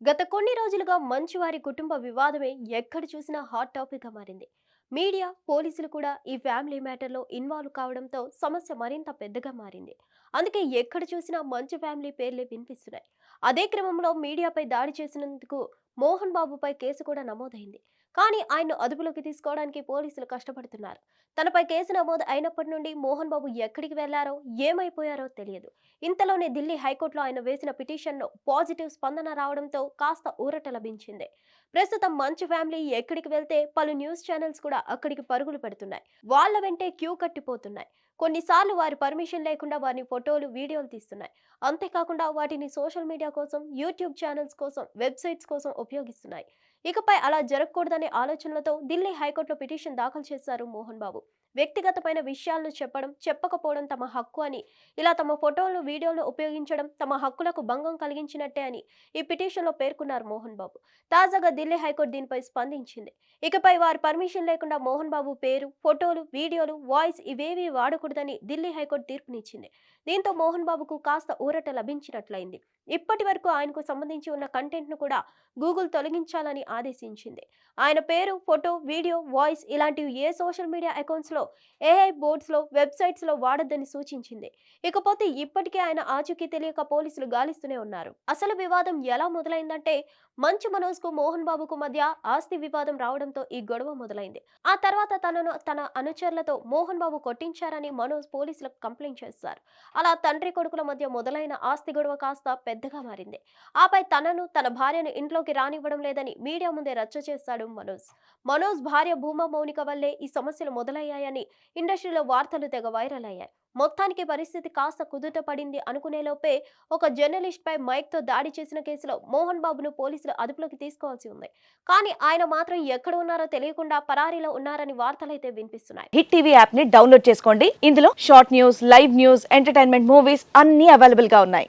గత కొన్ని రోజులుగా మంచు వారి కుటుంబ వివాదమే ఎక్కడ చూసినా హాట్ టాపిక్గా మారింది. మీడియా పోలీసులు కూడా ఈ ఫ్యామిలీ మ్యాటర్లో ఇన్వాల్వ్ కావడంతో సమస్య మరింత పెద్దగా మారింది. అందుకే ఎక్కడ చూసినా మంచు ఫ్యామిలీ పేర్లే వినిపిస్తున్నాయి. అదే క్రమంలో మీడియాపై దాడి చేసినందుకు మోహన్ బాబుపై కేసు కూడా నమోదైంది. కానీ ఆయన్ను అదుపులోకి తీసుకోవడానికి పోలీసులు కష్టపడుతున్నారు. తనపై కేసు నమోదు అయినప్పటి నుండి మోహన్ బాబు ఎక్కడికి వెళ్ళారో ఏమైపోయారో తెలియదు. ఇంతలోనే ఢిల్లీ హైకోర్టులో ఆయన వేసిన పిటిషన్ను పాజిటివ్ స్పందన రావడంతో కాస్త ఊరట లభించింది. ప్రస్తుతం మంచు ఫ్యామిలీ ఎక్కడికి వెళ్తే పలు న్యూస్ ఛానల్స్ కూడా అక్కడికి పరుగులు పెడుతున్నాయి. వాళ్ళ వెంటే క్యూ కట్టిపోతున్నాయి. కొన్నిసార్లు వారి పర్మిషన్ లేకుండా వారిని ఫోటోలు వీడియోలు తీస్తున్నాయి. అంతేకాకుండా వాటిని సోషల్ మీడియా కోసం యూట్యూబ్ ఛానల్స్ కోసం వెబ్సైట్స్ కోసం ఉపయోగిస్తున్నాయి. ఇకపై అలా జరగకూడదనే ఆలోచనలతో ఢిల్లీ హైకోర్టులో పిటిషన్ దాఖలు చేశారు మోహన్ బాబు. వ్యక్తిగతమైన విషయాలను చెప్పడం చెప్పకపోవడం తమ హక్కు అని ఇలా తమ ఫోటోలు వీడియోలు ఉపయోగించడం తమ హక్కులకు భంగం కలిగించినట్టే అని ఈ పిటిషన్లో పేర్కొన్నారు మోహన్ బాబు. తాజాగా ఢిల్లీ హైకోర్టు దీనిపై స్పందించింది. ఇకపై వారి పర్మిషన్ లేకుండా మోహన్ బాబు పేరు ఫోటోలు వీడియోలు వాయిస్ ఇవేవీ వాడకూడదని ఢిల్లీ హైకోర్టు తీర్పునిచ్చింది. దీంతో మోహన్ బాబుకు కాస్త ఊరట లభించినట్లయింది. ఇప్పటి వరకు ఆయనకు సంబంధించి ఉన్న కంటెంట్ను కూడా గూగుల్ తొలగించాలని ఆదేశించింది. ఆయన పేరు ఫోటో వీడియో వాయిస్ ఇలాంటివి ఏ సోషల్ మీడియా అకౌంట్స్లో ఏఐ బోర్డ్స్లో వెబ్సైట్స్లో వాడొద్దని సూచించింది. ఇకపోతే ఇప్పటికే ఆయన ఆచూకీ తెలియక పోలీసులు గాలిస్తూనే ఉన్నారు. అసలు వివాదం ఎలా మొదలైందంటే మంచు మనోజ్కు మోహన్ బాబుకు మధ్య ఆస్తి వివాదం రావడంతో ఈ గొడవ మొదలైంది. ఆ తర్వాత తనను తన అనుచరులతో మోహన్ బాబు కొట్టించారని మనోజ్ పోలీసులకు కంప్లైంట్ చేశారు. అలా తండ్రి కొడుకుల మధ్య మొదలైన ఆస్తి గొడవ కాస్త పెద్దగా మారింది. ఆపై తనను తన భార్యను ఇంట్లోకి రానివ్వడం లేదని మీడియా ముందే రచ్చ చేశాడు మనోజ్. మనోజ్ భార్య భూమా మౌనిక వల్లే ఈ సమస్యలు మొదలయ్యాయని ఇండస్ట్రీలో వార్తలు తెగ వైరల్ అయ్యాయి. మొత్తానికి పరిస్థితి కాస్త కుదుట పడింది అనుకునేలోపే ఒక జర్నలిస్ట్ పై మైక్తో దాడి చేసిన కేసులో మోహన్ బాబును పోలీసులు అదుపులోకి తీసుకోవాల్సి ఉంది. కానీ ఆయన మాత్రం ఎక్కడ ఉన్నారో తెలియకుండా పరారీలో ఉన్నారని వార్తలైతే వినిపిస్తున్నాయి. హిట్ టీవీ యాప్ని డౌన్లోడ్ చేసుకోండి. ఇందులో short news live news entertainment movies అన్ని అవైలబుల్గా ఉన్నాయి.